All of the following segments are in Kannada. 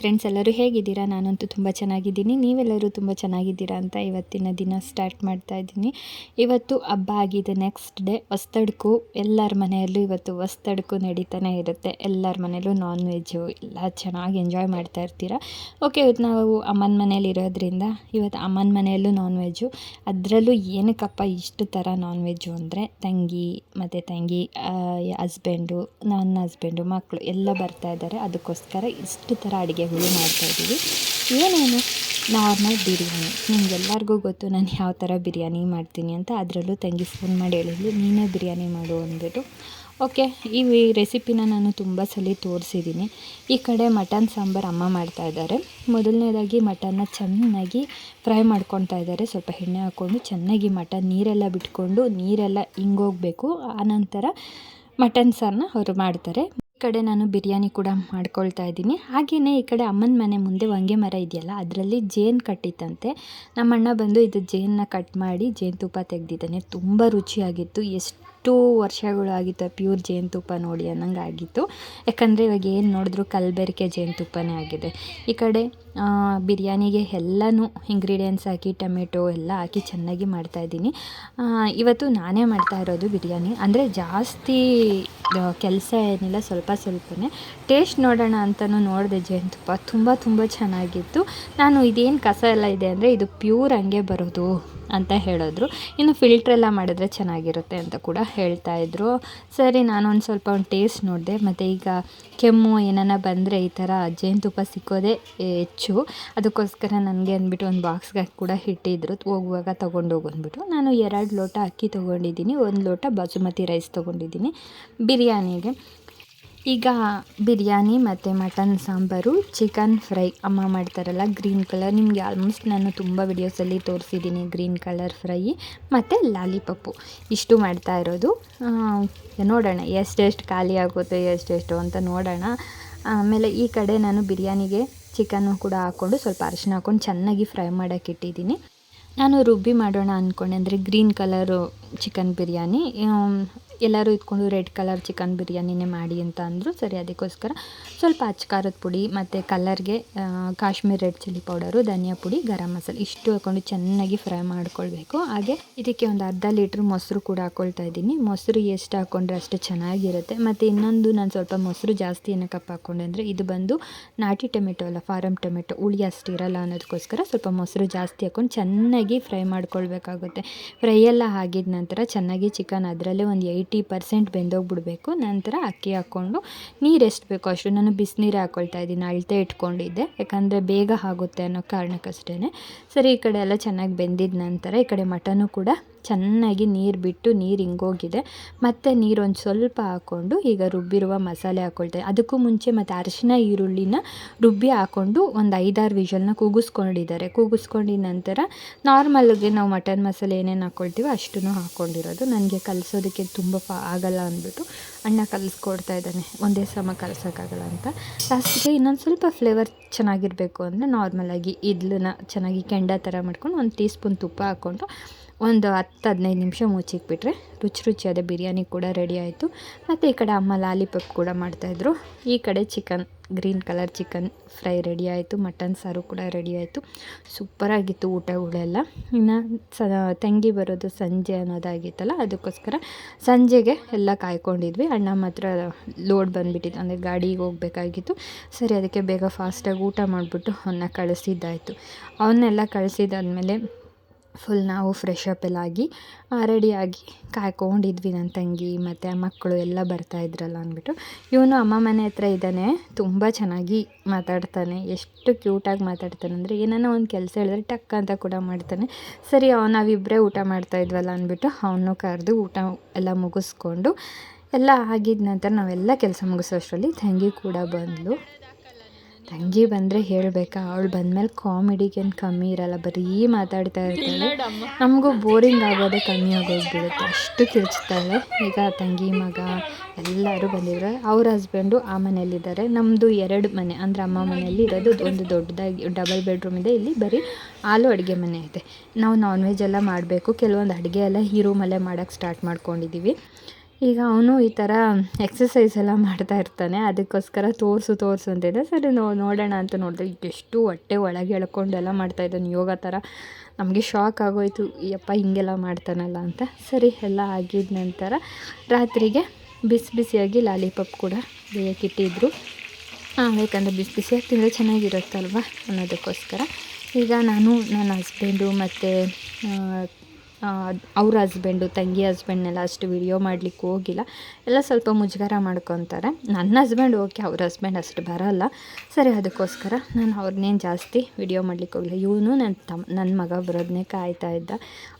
ಫ್ರೆಂಡ್ಸ್ ಎಲ್ಲರೂ ಹೇಗಿದ್ದೀರಾ? ನಾನಂತೂ ತುಂಬ ಚೆನ್ನಾಗಿದ್ದೀನಿ. ನೀವೆಲ್ಲರೂ ತುಂಬ ಚೆನ್ನಾಗಿದ್ದೀರಾ ಅಂತ ಇವತ್ತಿನ ದಿನ ಸ್ಟಾರ್ಟ್ ಮಾಡ್ತಾ ಇದ್ದೀನಿ. ಇವತ್ತು ಹಬ್ಬ ಆಗಿದೆ ನೆಕ್ಸ್ಟ್ ಡೇ ಹೊಸ್ತಡ್ಕು ಎಲ್ಲರ ಮನೆಯಲ್ಲೂ ಇವತ್ತು ಹೊಸ್ತಡ್ಕು ನಡೀತಾನೆ ಇರುತ್ತೆ. ಎಲ್ಲರ ಮನೆಯಲ್ಲೂ ನಾನ್ ವೆಜ್ಜು ಎಲ್ಲ ಚೆನ್ನಾಗಿ ಎಂಜಾಯ್ ಮಾಡ್ತಾ ಇರ್ತೀರ? ಓಕೆ ಇವತ್ತು ನಾವು ಅಮ್ಮನ ಮನೆಯಲ್ಲಿ ಇರೋದ್ರಿಂದ ಇವತ್ತು ಅಮ್ಮನ ಮನೆಯಲ್ಲೂ ನಾನ್ ವೆಜ್ಜು ಅದರಲ್ಲೂ ಏನಕ್ಕಪ್ಪ ಇಷ್ಟು ಥರ ನಾನ್ ವೆಜ್ಜು ಅಂದರೆ ತಂಗಿ, ಮತ್ತು ತಂಗಿ ಹಸ್ಬೆಂಡು ನನ್ನ ಹಸ್ಬೆಂಡು ಮಕ್ಕಳು ಎಲ್ಲ ಬರ್ತಾ ಇದ್ದಾರೆ. ಅದಕ್ಕೋಸ್ಕರ ಇಷ್ಟು ಥರ ಅಡುಗೆಗಳು ಮಾಡ್ತಾಯಿದ್ದೀವಿ ಏನೇನು ನಾರ್ಮಲ್ ಬಿರಿಯಾನಿ? ನಿಮಗೆಲ್ಲರಿಗೂ ಗೊತ್ತು ನಾನು ಯಾವ ಥರ ಬಿರಿಯಾನಿ ಮಾಡ್ತೀನಿ ಅಂತ. ಅದರಲ್ಲೂ ತಂಗಿ ಫೋನ್ ಮಾಡಿ ಹೇಳಿದ್ಲು, ನೀನೇ ಬಿರಿಯಾನಿ ಮಾಡು ಅಂದ್ಬಿಟ್ಟು. ಓಕೆ, ಈ ರೆಸಿಪಿನ ನಾನು ತುಂಬ ಸಲ ತೋರಿಸಿದ್ದೀನಿ. ಈ ಕಡೆ ಮಟನ್ ಸಾಂಬಾರು ಅಮ್ಮ ಮಾಡ್ತಾ ಇದ್ದಾರೆ. ಮೊದಲನೇದಾಗಿ ಮಟನ್ನ ಚೆನ್ನಾಗಿ ಫ್ರೈ ಮಾಡ್ಕೊತಾ ಇದ್ದಾರೆ. ಸ್ವಲ್ಪ ಎಣ್ಣೆ ಹಾಕ್ಕೊಂಡು ಚೆನ್ನಾಗಿ ಮಟನ್ ನೀರೆಲ್ಲ ಬಿಟ್ಕೊಂಡು ನೀರೆಲ್ಲ ಹಿಂಗೋಗಬೇಕು ಆನಂತರ ಮಟನ್ ಸಾರನ್ನ ಅವರು ಮಾಡ್ತಾರೆ. ಈ ಕಡೆ ನಾನು ಬಿರಿಯಾನಿ ಕೂಡ ಮಾಡ್ಕೊಳ್ತಾ ಇದ್ದೀನಿ. ಹಾಗೆಯೇ ಈ ಕಡೆ ಅಮ್ಮನ ಮನೆ ಮುಂದೆ ಹೊಂಗೆ ಮರ ಇದೆಯಲ್ಲ, ಅದರಲ್ಲಿ ಜೇನು ಕಟ್ಟಿತ್ತಂತೆ. ನಮ್ಮ ಅಣ್ಣ ಬಂದು ಇದು ಜೇನನ್ನ ಕಟ್ ಮಾಡಿ ಜೇನುತುಪ್ಪ ತೆಗೆದಿದ್ದಾನೆ. ತುಂಬ ರುಚಿಯಾಗಿತ್ತು. ಎಷ್ಟು ವರ್ಷಗಳು ಆಗಿತ್ತು ಪ್ಯೂರ್ ಜೇನುತುಪ್ಪ ನೋಡಿ ಅನ್ನಂಗೆ ಆಗಿತ್ತು ಯಾಕಂದರೆ ಇವಾಗ ಏನು ನೋಡಿದ್ರು ಕಲಬೆರಕೆ ಜೇನುತುಪ್ಪನೇ ಆಗಿದೆ. ಈ ಕಡೆ ಬಿರಿಯಾನಿಗೆ ಎಲ್ಲನೂ ಇಂಗ್ರೀಡಿಯೆಂಟ್ಸ್ ಹಾಕಿ, ಟೊಮೆಟೊ ಎಲ್ಲ ಹಾಕಿ ಚೆನ್ನಾಗಿ ಮಾಡ್ತಾಯಿದ್ದೀನಿ ಇವತ್ತು ನಾನೇ ಮಾಡ್ತಾ ಇರೋದು ಬಿರಿಯಾನಿ. ಅಂದರೆ ಜಾಸ್ತಿ ಕೆಲಸ ಏನಿಲ್ಲ, ಸ್ವಲ್ಪ ಸ್ವಲ್ಪನೇ. ಟೇಸ್ಟ್ ನೋಡೋಣ ಅಂತಲೂ ನೋಡಿದೆ ಜೇನುತುಪ್ಪ ತುಂಬ ತುಂಬ ಚೆನ್ನಾಗಿತ್ತು. ನಾನು ಇದೇನು ಕಸ ಎಲ್ಲ ಇದೆ ಅಂದರೆ ಇದು ಪ್ಯೂರ್ ಹಂಗೆ ಬರೋದು. ಅಂತ ಹೇಳಿದ್ರು. ಇನ್ನು ಫಿಲ್ಟ್ರೆಲ್ಲ ಮಾಡಿದ್ರೆ ಚೆನ್ನಾಗಿರುತ್ತೆ ಅಂತ ಕೂಡ ಹೇಳ್ತಾ ಇದ್ರು. ಸರಿ ನಾನು ಒಂದು ಸ್ವಲ್ಪ ಒಂದು ಟೇಸ್ಟ್ ನೋಡಿದೆ. ಮತ್ತು ಈಗ ಕೆಮ್ಮು ಏನಾನ ಬಂದರೆ ಈ ಥರ ಜೇನುತುಪ್ಪ ಸಿಕ್ಕೋದೇ ಹೆಚ್ಚು. ಅದಕ್ಕೋಸ್ಕರ ನನಗೆ ಅಂದ್ಬಿಟ್ಟು ಒಂದು ಬಾಕ್ಸ್ಗೆ ಕೂಡ ಇಟ್ಟಿದ್ರು. ಹೋಗುವಾಗ ತೊಗೊಂಡೋಗು ಅಂದ್ಬಿಟ್ಟು. ನಾನು ಎರಡು ಲೋಟ ಅಕ್ಕಿ ತೊಗೊಂಡಿದ್ದೀನಿ. ಒಂದು ಲೋಟ ಬಾಸುಮತಿ ರೈಸ್ ತೊಗೊಂಡಿದ್ದೀನಿ. ಬಿರಿಯಾನಿಗೆ. ಈಗ ಬಿರಿಯಾನಿ ಮತ್ತು ಮಟನ್ ಸಾಂಬಾರು ಚಿಕನ್ ಫ್ರೈ ಅಮ್ಮ ಮಾಡ್ತಾರಲ್ಲ ಗ್ರೀನ್ ಕಲರ್ ನಿಮಗೆ ಆಲ್ಮೋಸ್ಟ್ ನಾನು ತುಂಬ ವಿಡಿಯೋಸಲ್ಲಿ ತೋರಿಸಿದ್ದೀನಿ ಗ್ರೀನ್ ಕಲರ್ ಫ್ರೈ ಮತ್ತು ಲಾಲಿಪಪ್ಪು. ಇಷ್ಟು ಮಾಡ್ತಾ ಇರೋದು. ನೋಡೋಣ ಎಷ್ಟೆಷ್ಟು ಖಾಲಿ ಆಗುತ್ತೆ, ಎಷ್ಟೆಷ್ಟು ಅಂತ ನೋಡೋಣ. ಆಮೇಲೆ ಈ ಕಡೆ ನಾನು ಬಿರಿಯಾನಿಗೆ ಚಿಕನ್ನು ಕೂಡ ಹಾಕ್ಕೊಂಡು ಸ್ವಲ್ಪ ಅರಿಶಿನ ಹಾಕ್ಕೊಂಡು ಚೆನ್ನಾಗಿ ಫ್ರೈ ಮಾಡೋಕ್ಕೆ ಇಟ್ಟಿದ್ದೀನಿ. ನಾನು ರುಬ್ಬಿ ಮಾಡೋಣ ಅಂದ್ಕೊಂಡೆ ಅಂದರೆ ಗ್ರೀನ್ ಕಲರು ಚಿಕನ್ ಬಿರಿಯಾನಿ. ಎಲ್ಲರೂ ಇದ್ಕೊಂಡು ರೆಡ್ ಕಲರ್ ಚಿಕನ್ ಬಿರಿಯಾನಿನೇ ಮಾಡಿ ಅಂತ ಅಂದರು. ಸರಿ, ಅದಕ್ಕೋಸ್ಕರ ಸ್ವಲ್ಪ ಅಚ್ಚಕಾರದ ಪುಡಿ ಮತ್ತು ಕಲರ್ಗೆ ಕಾಶ್ಮೀರ್ ರೆಡ್ ಚಿಲ್ಲಿ ಪೌಡರು, ಧನಿಯಾ ಪುಡಿ, ಗರಂ ಮಸಾಲೆ ಇಷ್ಟು ಹಾಕ್ಕೊಂಡು ಚೆನ್ನಾಗಿ ಫ್ರೈ ಮಾಡ್ಕೊಳ್ಬೇಕು. ಹಾಗೆ ಇದಕ್ಕೆ ಒಂದು ಅರ್ಧ ಲೀಟ್ರ್ ಮೊಸರು ಕೂಡ ಹಾಕ್ಕೊಳ್ತಾ ಇದ್ದೀನಿ. ಮೊಸರು ಎಷ್ಟು ಹಾಕ್ಕೊಂಡ್ರೆ ಅಷ್ಟು ಚೆನ್ನಾಗಿರುತ್ತೆ. ಮತ್ತು ಇನ್ನೊಂದು ನಾನು ಸ್ವಲ್ಪ ಮೊಸರು ಜಾಸ್ತಿ ಏನಕ್ಕಪ್ಪ ಹಾಕ್ಕೊಂಡೆ ಅಂದರೆ ಇದು ಬಂದು ನಾಟಿ ಟೊಮೆಟೊ ಅಲ್ಲ ಫಾರಮ್ ಟೊಮೆಟೊ, ಹುಳಿ ಅಷ್ಟು ಇರಲ್ಲ ಅನ್ನೋದಕ್ಕೋಸ್ಕರ ಸ್ವಲ್ಪ ಮೊಸರು ಜಾಸ್ತಿ ಹಾಕ್ಕೊಂಡು ಚೆನ್ನಾಗಿ ಫ್ರೈ ಮಾಡ್ಕೊಳ್ಬೇಕಾಗುತ್ತೆ. ಫ್ರೈ ಎಲ್ಲ ಆಗಿದ ನಂತರ ಚೆನ್ನಾಗಿ ಚಿಕನ್ ಅದರಲ್ಲೇ ಒಂದು ಏಯ್ಟ್ ಏಯ್ಟಿ ಪರ್ಸೆಂಟ್ ಬೆಂದೋಗ್ಬಿಡ್ಬೇಕು. ನಂತರ ಅಕ್ಕಿ ಹಾಕ್ಕೊಂಡು ನೀರು ಎಷ್ಟು ಬೇಕೋ ಅಷ್ಟು. ನಾನು ಬಿಸಿನೀರು ಹಾಕ್ಕೊಳ್ತಾ ಇದ್ದೀನಿ, ಅಳತೆ ಇಟ್ಕೊಂಡಿದ್ದೆ. ಯಾಕಂದರೆ ಬೇಗ ಆಗುತ್ತೆ ಅನ್ನೋ ಕಾರಣಕ್ಕಷ್ಟೇ ಸರಿ, ಈ ಕಡೆ ಎಲ್ಲ ಚೆನ್ನಾಗಿ ಬೆಂದಿದ ನಂತರ ಈ ಕಡೆ ಮಟನು ಕೂಡ ಚೆನ್ನಾಗಿ ನೀರು ಬಿಟ್ಟು ನೀರು ಹಿಂಗೋಗಿದೆ. ಮತ್ತು ನೀರು ಒಂದು ಸ್ವಲ್ಪ ಹಾಕ್ಕೊಂಡು ಈಗ ರುಬ್ಬಿರುವ ಮಸಾಲೆ ಹಾಕ್ಕೊಳ್ತೇವೆ ಅದಕ್ಕೂ ಮುಂಚೆ ಮತ್ತು ಅರಿಶಿನ, ಈರುಳ್ಳಿನ ರುಬ್ಬಿ ಹಾಕ್ಕೊಂಡು ಒಂದು ಐದಾರು ವಿಷಲ್ನ ಕೂಗಿಸ್ಕೊಂಡಿದ್ದಾರೆ ಕೂಗಿಸ್ಕೊಂಡಿದ ನಂತರ ನಾರ್ಮಲ್ಗೆ ನಾವು ಮಟನ್ ಮಸಾಲೆ ಏನೇನು ಹಾಕ್ಕೊಳ್ತೀವೋ ಅಷ್ಟು ಹಾಕ್ಕೊಂಡಿರೋದು ನನಗೆ ಕಲಿಸೋದಕ್ಕೆ ತುಂಬ ಫಾ ಆಗಲ್ಲ ಅಂದ್ಬಿಟ್ಟು ಅಣ್ಣ ಕಲಿಸ್ಕೊಡ್ತಾ ಇದ್ದಾನೆ. ಒಂದೇ ಸಮ ಕಲಿಸೋಕ್ಕಾಗಲ್ಲ ಅಂತ. ಲಾಸ್ಟಿಗೆ ಇನ್ನೊಂದು ಸ್ವಲ್ಪ ಫ್ಲೇವರ್ ಚೆನ್ನಾಗಿರಬೇಕು ಅಂದರೆ ನಾರ್ಮಲಾಗಿ ಇದ್ಲನ್ನ ಚೆನ್ನಾಗಿ ಕೆಂಡ ಥರ ಮಾಡ್ಕೊಂಡು ಒಂದು ಟೀ ಸ್ಪೂನ್ ತುಪ್ಪ ಹಾಕ್ಕೊಂಡು ಒಂದು ಹತ್ತು ಹದಿನೈದು ನಿಮಿಷ ಮುಚ್ಚಿಕ್ಬಿಟ್ರೆ ರುಚಿ ರುಚಿಯಾದ ಬಿರಿಯಾನಿ ಕೂಡ ರೆಡಿ ಆಯಿತು. ಮತ್ತು ಈ ಕಡೆ ಅಮ್ಮ ಲಾಲಿಪಾಪ್ ಕೂಡ ಮಾಡ್ತಾಯಿದ್ರು. ಈ ಕಡೆ chicken green colour chicken fry ready ಆಯಿತು. ಮಟನ್ ಸಾರು ಕೂಡ ರೆಡಿ ಆಯಿತು. ಸೂಪರಾಗಿತ್ತು ಊಟಗಳೆಲ್ಲ. ಇನ್ನು ಸ, ತಂಗಿ ಬರೋದು ಸಂಜೆ ಅನ್ನೋದಾಗಿತ್ತಲ್ಲ, ಅದಕ್ಕೋಸ್ಕರ ಸಂಜೆಗೆ ಎಲ್ಲ ಕಾಯ್ಕೊಂಡಿದ್ವಿ. ಅಣ್ಣ ಮಾತ್ರ ಲೋಡ್ ಬಂದುಬಿಟ್ಟಿತ್ತು ಅಂದರೆ ಗಾಡಿಗೆ ಹೋಗಬೇಕಾಗಿತ್ತು. ಸರಿ, ಅದಕ್ಕೆ ಬೇಗ ಫಾಸ್ಟಾಗಿ ಊಟ ಮಾಡಿಬಿಟ್ಟು ಅವನ್ನ ಕಳಿಸಿದ್ದಾಯಿತು. ಅವನ್ನೆಲ್ಲ ಕಳಿಸಿದಾದ್ಮೇಲೆ ಫುಲ್ ನಾವು ಫ್ರೆಶ್ ಅಪ್ ಎಲ್ಲ ಆಗಿ ರೆಡಿಯಾಗಿ ಕಾಯ್ಕೊಂಡಿದ್ವಿ ನನ್ನ ತಂಗಿ ಮತ್ತು ಮಕ್ಕಳು ಎಲ್ಲ ಬರ್ತಾಯಿದ್ರಲ್ಲ ಅಂದ್ಬಿಟ್ಟು. ಇವನು ಅಮ್ಮ ಮನೆ ಹತ್ರ ಇದ್ದಾನೆ, ತುಂಬ ಚೆನ್ನಾಗಿ ಮಾತಾಡ್ತಾನೆ, ಎಷ್ಟು ಕ್ಯೂಟಾಗಿ ಮಾತಾಡ್ತಾನೆ ಅಂದರೆ ಏನಾನ ಒಂದು ಕೆಲಸ ಹೇಳಿದ್ರೆ ಟಕ್ ಅಂತ ಕೂಡ ಮಾಡ್ತಾನೆ. ಸರಿ, ಅವ ನಾವಿಬ್ಬರೇ ಊಟ ಮಾಡ್ತಾಯಿದ್ವಲ್ಲ ಅಂದ್ಬಿಟ್ಟು ಅವನು ಕರೆದು ಊಟ ಎಲ್ಲ ಮುಗಿಸ್ಕೊಂಡು, ಎಲ್ಲ ಆಗಿದ ನಂತರ ನಾವೆಲ್ಲ ಕೆಲಸ ಮುಗಿಸೋ ಅಷ್ಟರಲ್ಲಿ ತಂಗಿ ಕೂಡ ಬಂದಳು ತಂಗಿ ಬಂದರೆ ಹೇಳಬೇಕಾ? ಅವಳು ಬಂದಮೇಲೆ ಕಾಮಿಡಿಗೇನು ಕಮ್ಮಿ ಇರಲ್ಲ ಬರೀ ಮಾತಾಡ್ತಾ ಇರ್ತಾಳೆ. ನಮಗೂ ಬೋರಿಂಗ್ ಆಗೋದೇ ಕಮ್ಮಿ ಆಗೋಗ್ಬಿಡುತ್ತೆ. ಅಷ್ಟು ಕಿರ್ಚ್ತಾಳೆ. ಈಗ ತಂಗಿ ಮಗ ಎಲ್ಲರೂ ಬಂದಿದ್ದಾರೆ ಅವ್ರ ಹಸ್ಬೆಂಡು ಆ ಮನೆಯಲ್ಲಿದ್ದಾರೆ. ನಮ್ಮದು ಎರಡು ಮನೆ ಅಂದರೆ ಅಮ್ಮ ಮನೆಯಲ್ಲಿ ಇರೋದು ಒಂದು ದೊಡ್ಡದಾಗಿ ಡಬಲ್ ಬೆಡ್ರೂಮ್ ಇದೆ. ಇಲ್ಲಿ ಬರೀ ಹಾಲು ಅಡುಗೆ ಮನೆ ಇದೆ. ನಾವು ನಾನ್ ವೆಜ್ ಎಲ್ಲ ಮಾಡಬೇಕು. ಕೆಲವೊಂದು ಅಡುಗೆ ಎಲ್ಲ ಈ ರೂಮಲ್ಲೇ ಮಾಡೋಕ್ಕೆ ಸ್ಟಾರ್ಟ್ ಮಾಡ್ಕೊಂಡಿದ್ದೀವಿ ಈಗ ಅವನು ಈ ಥರ ಎಕ್ಸಸೈಸ್ ಎಲ್ಲ ಮಾಡ್ತಾ ಇರ್ತಾನೆ. ಅದಕ್ಕೋಸ್ಕರ ತೋರಿಸು ತೋರಿಸು ಇದೆ. ಸರಿ, ನೋ, ನೋಡೋಣ ಅಂತ ನೋಡಿದೆ. ಎಷ್ಟು ಹೊಟ್ಟೆ ಒಳಗೆ ಎಳ್ಕೊಂಡೆಲ್ಲ ಮಾಡ್ತಾಯಿದ್ದಾನೆ ಯೋಗ ಥರ. ನಮಗೆ ಶಾಕ್ ಆಗೋಯ್ತು. ಯಪ್ಪ, ಹಿಂಗೆಲ್ಲ ಮಾಡ್ತಾನಲ್ಲ ಅಂತ. ಸರಿ, ಎಲ್ಲ ಆಗಿದ ನಂತರ ರಾತ್ರಿಗೆ ಬಿಸಿ ಬಿಸಿಯಾಗಿ ಲಾಲಿಪಾಪ್ ಕೂಡ ಬೇಯಕ್ಕಿಟ್ಟಿದ್ರು ಯಾಕಂದರೆ ಬಿಸಿ ಬಿಸಿಯಾಗಿ ತಿಂದರೆ ಚೆನ್ನಾಗಿರುತ್ತಲ್ವ ಅನ್ನೋದಕ್ಕೋಸ್ಕರ. ಈಗ ನಾನು ನನ್ನ ಹಸ್ಬೆಂಡು ಮತ್ತು ಅವ್ರ ಹಸ್ಬೆಂಡು ತಂಗಿ ಹಸ್ಬೆಂಡ್ನೆಲ್ಲ ಅಷ್ಟು ವಿಡಿಯೋ ಮಾಡಲಿಕ್ಕೆ ಹೋಗಿಲ್ಲ. ಎಲ್ಲ ಸ್ವಲ್ಪ ಮುಜುಗರ ಮಾಡ್ಕೊತಾರೆ. ನನ್ನ ಹಸ್ಬೆಂಡ್ ಓಕೆ ಅವ್ರ ಹಸ್ಬೆಂಡ್ ಅಷ್ಟು ಬರೋಲ್ಲ. ಸರಿ, ಅದಕ್ಕೋಸ್ಕರ ನಾನು ಅವ್ರನ್ನೇನು ಜಾಸ್ತಿ ವಿಡಿಯೋ ಮಾಡಲಿಕ್ಕೆ ಹೋಗಿಲ್ಲ. ಇವನು ನನ್ನ ತಮ್ಮ ನನ್ನ ಮಗ ಬರೋದನ್ನೇ ಕಾಯ್ತಾ ಇದ್ದ.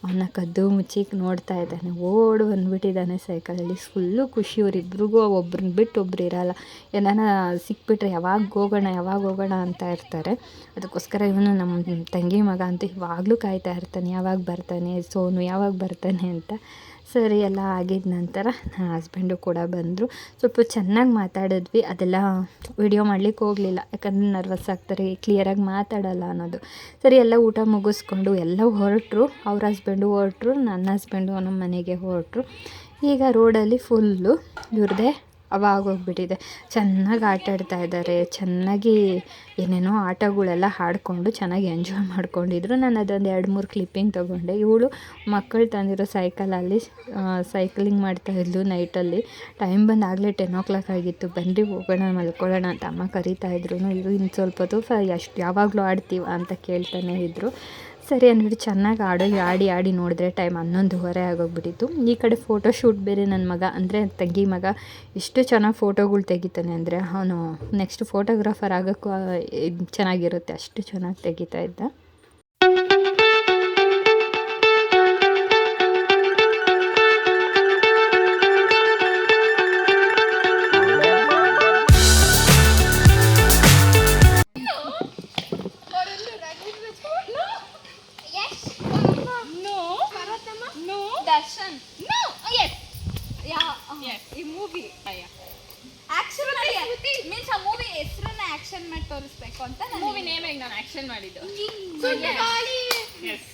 ಅವನ್ನ ಕದ್ದು ಮುಚ್ಚಿ ನೋಡ್ತಾ ಇದ್ದಾನೆ. ಓಡು ಬಂದುಬಿಟ್ಟಿದ್ದಾನೆ ಸೈಕಲಲ್ಲಿ ಫುಲ್ಲು ಖುಷಿ ಅವರಿಬ್ರಿಗೂ ಒಬ್ರನ್ನ ಬಿಟ್ಟು ಒಬ್ರು ಇರಲ್ಲ. ಏನಾನ ಸಿಕ್ಬಿಟ್ರೆ ಯಾವಾಗ ಹೋಗೋಣ ಯಾವಾಗ ಹೋಗೋಣ ಅಂತ ಇರ್ತಾರೆ. ಅದಕ್ಕೋಸ್ಕರ ಇವನು ನಮ್ಮ ತಂಗಿ ಮಗ ಅಂತ ಇವಾಗಲೂ ಕಾಯ್ತಾ ಇರ್ತಾನೆ. ಯಾವಾಗ ಬರ್ತಾನೆ ಸೋನು ಯಾವಾಗ ಬರ್ತಾನೆ ಅಂತ. ಸರಿ, ಎಲ್ಲ ಆಗಿದ ನಂತರ ನನ್ನ ಹಸ್ಬೆಂಡು ಕೂಡ ಬಂದರು. ಸ್ವಲ್ಪ ಚೆನ್ನಾಗಿ ಮಾತಾಡಿದ್ವಿ. ಅದೆಲ್ಲ ವಿಡಿಯೋ ಮಾಡ್ಲಿಕ್ಕೆ ಹೋಗಲಿಲ್ಲ. ಯಾಕಂದರೆ ನರ್ವಸ್ ಆಗ್ತಾರೆ ಕ್ಲಿಯರಾಗಿ ಮಾತಾಡಲ್ಲ ಅನ್ನೋದು. ಸರಿ, ಎಲ್ಲ ಊಟ ಮುಗಿಸ್ಕೊಂಡು ಎಲ್ಲ ಹೊರಟರು. ಅವ್ರ ಹಸ್ಬೆಂಡು ಹೊರಟರು, ನನ್ನ ಹಸ್ಬೆಂಡು ನಮ್ಮ ಮನೆಗೆ ಹೊರಟ್ರು. ಈಗ ರೋಡಲ್ಲಿ ಫುಲ್ಲು ಇವ್ರದ್ದೇ ಅವಾಗೋಗ್ಬಿಟ್ಟಿದೆ ಚೆನ್ನಾಗಿ ಆಟ ಆಡ್ತಾ ಇದ್ದಾರೆ. ಚೆನ್ನಾಗಿ ಏನೇನೋ ಆಟಗಳೆಲ್ಲ ಆಡ್ಕೊಂಡು ಚೆನ್ನಾಗಿ ಎಂಜಾಯ್ ಮಾಡ್ಕೊಂಡಿದ್ರು. ನಾನು ಅದೊಂದು ಎರಡು ಮೂರು ಕ್ಲಿಪ್ಪಿಂಗ್ ತೊಗೊಂಡೆ. ಇವಳು ಮಕ್ಕಳು ತಂದಿರೋ ಸೈಕಲಲ್ಲಿ ಸೈಕ್ಲಿಂಗ್ ಮಾಡ್ತಾಯಿದ್ಲು ನೈಟಲ್ಲಿ ಟೈಮ್ ಬಂದಾಗಲೇ ಟೆನ್ ಓ ಕ್ಲಾಕ್ ಆಗಿತ್ತು. ಬನ್ನಿ ಹೋಗೋಣ, ಮಲ್ಕೊಳ್ಳೋಣ ಅಂತ ಅಮ್ಮ ಕರಿತಾ ಇದ್ರು. ಇನ್ನು ಸ್ವಲ್ಪ ಹೊತ್ತು ಫ ಎಷ್ಟು ಯಾವಾಗಲೂ ಆಡ್ತೀವ ಅಂತ ಕೇಳ್ತಾನೆ ಇದ್ದರು ಸರಿ ಅಂದ್ಬಿಟ್ಟು ಚೆನ್ನಾಗಿ ಆಡೋ, ಆಡಿ ಆಡಿ ನೋಡಿದ್ರೆ ಟೈಮ್ ಹನ್ನೊಂದುವರೆ ಆಗೋಗ್ಬಿಟ್ಟಿತ್ತು. ಈ ಕಡೆ ಫೋಟೋ ಶೂಟ್ ಬೇರೆ ನನ್ನ ಮಗ, ಅಂದರೆ ತಂಗಿ ಮಗ ಎಷ್ಟು ಚೆನ್ನಾಗಿ ಫೋಟೋಗಳು ತೆಗಿತಾನೆ ಅಂದರೆ ಅವನು ನೆಕ್ಸ್ಟ್ ಫೋಟೋಗ್ರಾಫರ್ ಆಗೋಕ್ಕೂ ಚೆನ್ನಾಗಿರುತ್ತೆ, ಅಷ್ಟು ಚೆನ್ನಾಗಿ ತೆಗಿತಾ ಇದ್ದ. No. No No. Yes. Yeah. Yes. ಈ ಮೂವಿ ಆಕ್ಷನ್ ಮೀನ್ಸ್ ಆ ಮೂವಿ ಹೆಸರನ್ನ ಆಕ್ಷನ್ ಮಾಡಿ ತೋರಿಸ್ಬೇಕು ಅಂತ ಮೂವಿ ನೇಮ್ ನಾನು ಆಕ್ಷನ್ ಮಾಡಿದ್ದು Suntaragaali yes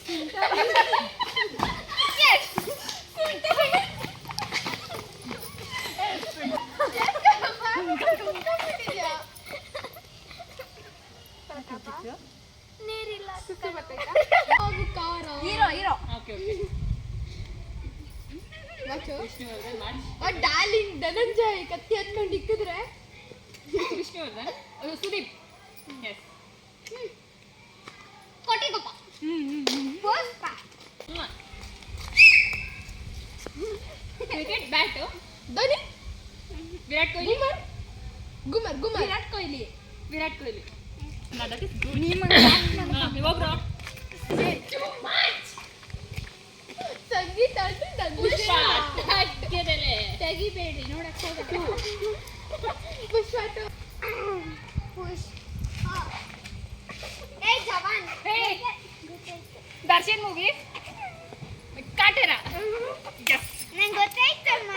ಎಸ್ ಕೋಟಿಗೊಪ್ಪ ಪುಷ್ಪ ಕ್ರಿಕೆಟ್ ಬ್ಯಾಟು ಧೋನಿ ವಿರಾಟ್ ಕೊಹ್ಲಿ ಗುಮರ್ ಗುಮರ್ ಗುಮರ್ ವಿರಾಟ್ ಕೊಹ್ಲಿ ವಿರಾಟ್ ಕೊಹ್ಲಿ ಹೋಗ್ರೋ ಸಂಗೀತ ಅಂದ್ರೆ ಪುಷ್ಪ ನಂದು ತೆಗೆದಲೆ ತೆಗಿಬೇಡಿ ನೋಡಕ್ ಹೋಗಬೇಕು ಪುಷ್ಪ ಟು ಪುಷ್ಪ ಏ ಜವಾನ್ ಹೇ ದರ್ಶನ್ ಮೂವಿ ಕಾಟೇರ ನಂಗೆ ಗೊತ್ತಾಯ್ತಮ್ಮ.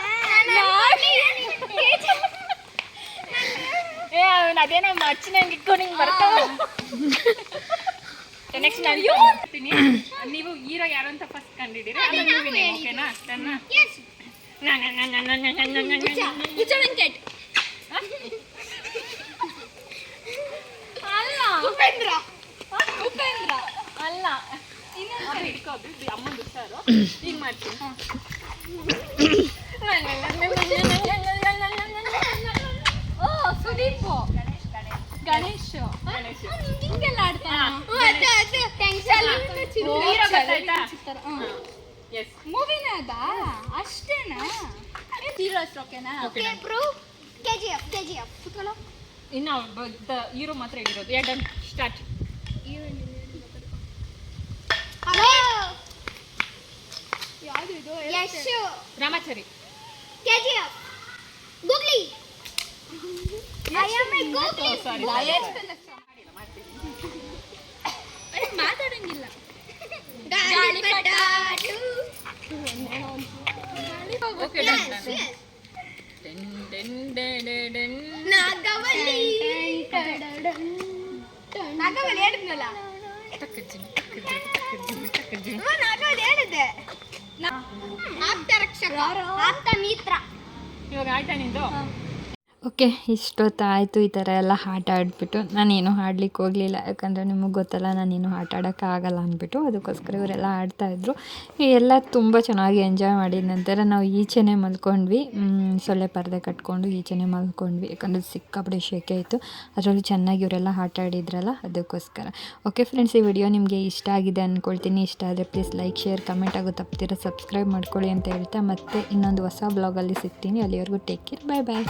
ಏ ಅವ್ನು ಅದೇನೋ ಮಚ್ಚ ನಂಗೆ ಇಟ್ಕೊಂಡು ಹಿಂಗೆ ಬರ್ತಾವ. ನೆಕ್ಸ್ಟ್ ನಾನು ಹೇಳ್ತೀನಿ. ನೀವು ಹೀರೋ ಯಾರು ಅಂತ ಫಸ್ಟ್ ಕಂಡಿದ್ದೀರಿ? ಅದು ಆಮೇಲೆ ನಾವು ಮೂವಿ ನೇಮ್ ಹೇಳಿದ್ದು. ಓಕೆನಾ ಅಷ್ಟನ್ನ ಮುಚ್ಚಳಂಕೆಟ್ ಅಲ್ಲ. ಉಪೇಂದ್ರ. ಅಲ್ಲ ಅಮ್ಮ ಹುಷಾರು. ಈಗ ಮಾಡ್ತೀನಿ. ಓ ಸುದೀಪ್. ಗಣೇಶ್. ಗಣೇಶ್. ಹಿಂಗೆಲ್ಲ ಆಡ್ತಾನ? ಎಸ್ ಮೂವಿನ ಅದ? ಅಷ್ಟೇನಾ? ಹೀರೋ ಓಕೆನಾ. ಬ್ರೋ ಕೆಜಿಎಫ್ ಕೆಜಿಎಫ್ ಕುತ್ಕೊಳ್ಳೋ. ಇನ್ನು ಹೀರೋ ಮಾತ್ರ ಇರೋದು. ಎರಡು start. Yash Ramachari KGF googly I am a googly Oh, sorry, ಮಾತಾಡಂಗಿಲ್ಲ ಗಾಳಿಪಟ Okay, done, done. Den Den ಡೆ ಡೆ ಡೆನ್ ನಾಗವಲ್ಲಿ ನಾಗವಲ್ಲಿ ಹೇಳಿದ್ನಲ್ಲ ಟಕ್ಕಜ್ಜಿ ಟಕ್ಕಜ್ಜಿ ಟಕ್ಕಜ್ಜಿ ಟಕ್ಕಜ್ಜಿ ನಾಗವಲ್ಲಿ ಹೇಳಿದ್ದೆ ಆಪ್ತ ರಕ್ಷಕ ಆಪ್ತ ಮಿತ್ರ. ಇವಾಗ ಆಯ್ತಾ ನಿಂದು? ಓಕೆ, ಇಷ್ಟೊತ್ತಾಯಿತು ಈ ಥರ ಎಲ್ಲ ಆಟ ಆಡಿಬಿಟ್ಟು. ನಾನೇನು ಆಡ್ಲಿಕ್ಕೆ ಹೋಗಲಿಲ್ಲ, ಯಾಕಂದರೆ ನಿಮಗೆ ಗೊತ್ತಲ್ಲ, ನಾನೇನು ಆಟ ಆಡೋಕ್ಕಾಗಲ್ಲ ಅಂದ್ಬಿಟ್ಟು ಅದಕ್ಕೋಸ್ಕರ ಇವರೆಲ್ಲ ಆಡ್ತಾಯಿದ್ರು ಎಲ್ಲ ತುಂಬ ಚೆನ್ನಾಗಿ ಎಂಜಾಯ್ ಮಾಡಿದ ನಂತರ ನಾವು ಈಚೆನೆ ಮಲ್ಕೊಂಡ್ವಿ. ಸೊಳ್ಳೆ ಪರದೆ ಕಟ್ಕೊಂಡು ಈಚೆನೆ ಮಲ್ಕೊಂಡ್ವಿ. ಯಾಕಂದರೆ ಸಿಕ್ಕಾಪಡೆ ಶೇಕೆ ಆಯಿತು. ಅದರಲ್ಲೂ ಚೆನ್ನಾಗಿ ಇವರೆಲ್ಲ ಆಟ ಆಡಿದ್ರಲ್ಲ, ಅದಕ್ಕೋಸ್ಕರ. ಓಕೆ ಫ್ರೆಂಡ್ಸ್ ಈ ವಿಡಿಯೋ ನಿಮಗೆ ಇಷ್ಟ ಆಗಿದೆ ಅಂದ್ಕೊಳ್ತೀನಿ ಇಷ್ಟ ಆದರೆ ಪ್ಲೀಸ್ ಲೈಕ್ ಶೇರ್ ಕಮೆಂಟ್ ಆಗೋ ತಪ್ಪಿರ ಸಬ್ಸ್ಕ್ರೈಬ್ ಮಾಡ್ಕೊಳ್ಳಿ ಅಂತ ಹೇಳ್ತಾ ಮತ್ತೆ ಇನ್ನೊಂದು ಹೊಸ ಬ್ಲಾಗಲ್ಲಿ ಸಿಗ್ತೀನಿ. ಅಲ್ಲಿವರೆಗೂ ಟೇಕ್ ಕೇರ್ ಬಾಯ್ ಬಾಯ್